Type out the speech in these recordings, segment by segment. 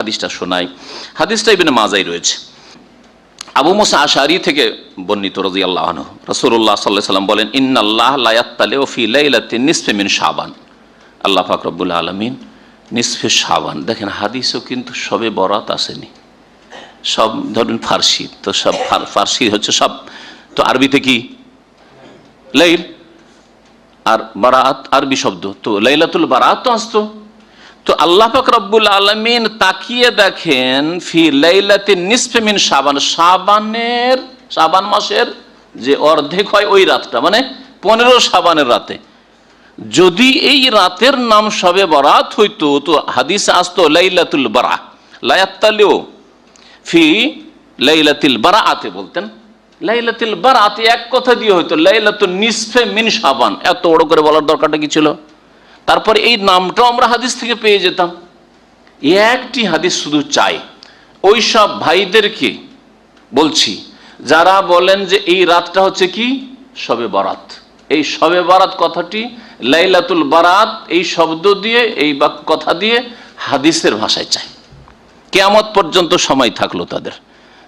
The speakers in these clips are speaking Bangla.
হাদিসটা শোনাই। হাদিসটা ইবিন মাজাই রয়েছে। আবু মোসা আশারি থেকে বর্ণিত রাজি আল্লাহ রসুল্লাহ সাল্লাহ সাল্লাম বলেন, ইন্নাল্লাহ লায়াত্তালে ও ফি লাইলাতে নিসফে মিন শাবান। আল্লাহ ফাকরবুল্লা আলমিন নিসফে শাবান। দেখেন, হাদিসও কিন্তু সবে বরাত আসেনি। সব ধরুন ফার্সি, তো সব ফার্সি হচ্ছে সব। তো আরবিতে কি? লাইল। আর বারাত আরবি শব্দ। তো লাইলাতুল বারাত তো আসতো। তো আল্লাহ পাক রব্বুল আলমিন তাকিয়ে দেখেন, ফি লাইলাতে নিসফে মিন সাবান সাবানের সাবান মাসের যে অর্ধেক হয় ওই রাতটা মানে পনেরো সাবানের রাতে। যদি এই রাতের নাম সবে বরাত হইতো, তো হাদিস আসতো লাইলাতুল বারা লায়াত্তালেও ফি লাইলাতিল বারা আতে বলতেন। লাইলাতুল বারাআতে এক কথা দিয়ে হয়তো লাইলাতুল নিসফে মিন সাবান এত বড় করে বলার দরকারটা কি ছিল? তারপরে এই নামটাও আমরা হাদিস থেকে পেয়ে যেতাম। একটি হাদিস শুধু চাই। ওই সব ভাইদেরকে বলছি, যারা বলেন যে এই রাতটা হচ্ছে কি? সবে বারাত। এই সবে বারাত কথাটি লাইলাতুল বারাত, এই শব্দ দিয়ে, এই কথা দিয়ে হাদিসের ভাষায় চাই। কেয়ামত পর্যন্ত সময় থাকল তাদের।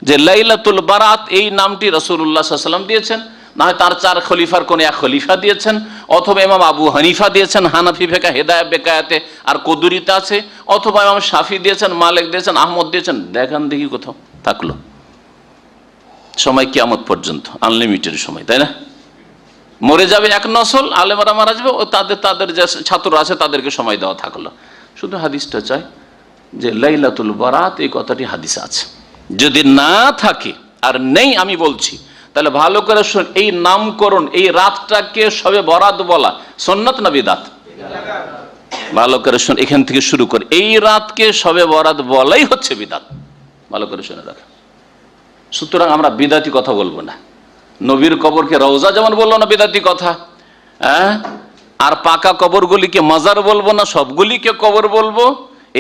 যে লাইলাতুল বারাত, এই নামটি রসুল্লাহ সাল্লাম দিয়েছেন। না হয় তার চার খলিফার কোন এক খলিফা দিয়েছেন, অথবা ইমাম আবু হানিফা দিয়েছেন, হানাফি ফেকা হেদায় বেকায়াতে আর কদুরিতে আছে, অথবা ইমাম শাফি দিয়েছেন, মালিক দিয়েছেন, আহমদ দিয়েছেন, দেখান দেখি কোথাও থাকল। সময় কিয়ামত পর্যন্ত আনলিমিটেড সময়, তাই না? মরে যাবে এক নসল, আলেমারা মারা যাবে, ও তাদের তাদের যে ছাত্র আছে, তাদেরকে সময় দেওয়া থাকল। শুধু হাদিসটা চাই যে, লাইলাতুল বারাত, এই কথাটি হাদিসে আছে। যদি না থাকে, আর নেই আমি বলছি তাহলে ভালো করে শুন এই নামকরণ, এই রাতটাকে সবে বরাত বলা, সন্ন্যত না বিদাত? ভালো করে শুন এখান থেকে শুরু করে এই রাতকে সবে বরাত বলাই হচ্ছে বিদাত। ভালো করে শুনে রাখ সুতরাং আমরা বিদাতি কথা বলব না। নবীর কবরকে রওজা যেমন বলল না বিদাতি কথা হ্যাঁ? আর পাকা কবরগুলিকে মাজার বলব না, সবগুলিকে কবর বলব,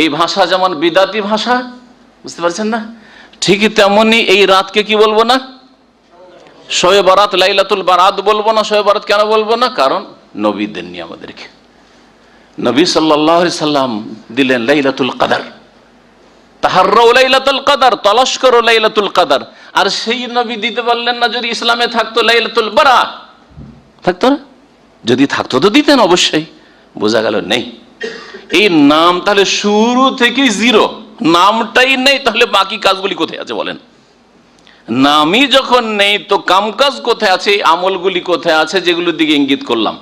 এই ভাষা যেমন বিদাতি ভাষা, বুঝতে পারছেন না? ঠিকই তেমনই এই রাতকে কি বলব না? শোয়ে বারাত, লাইলাতুল বারাত বলব না, শোয়ে বারাত কেন বলব না? কারণ নবী দেননি আমাদেরকে। নবী সাল্লাহ সাল্লাম দিলেন লাইলাতুল কাদার। তাহার্রাও লাইলাতুল কাদার, তলাশ করো লাইলাতুল কাদার। আর সেই নবী দিতে পারলেন না, যদি ইসলামে থাকতো লাইলাতুল বারা থাকতো না? যদি থাকতো তো দিতেন অবশ্যই। বোঝা গেল, নেই। এই নাম তাহলে শুরু থেকে জিরো। নামটাই নেই, তাহলে বাকি কাজগুলি কোথায় আছে বলেন? নামই যখন নেই, তো কামকাজ কোথায় আছে? আমলগুলি কোথায় আছে? যেগুলোর দিকে ইঙ্গিত করলাম।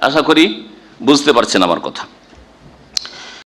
আশা করি বুঝতে পারছেন আমার কথা।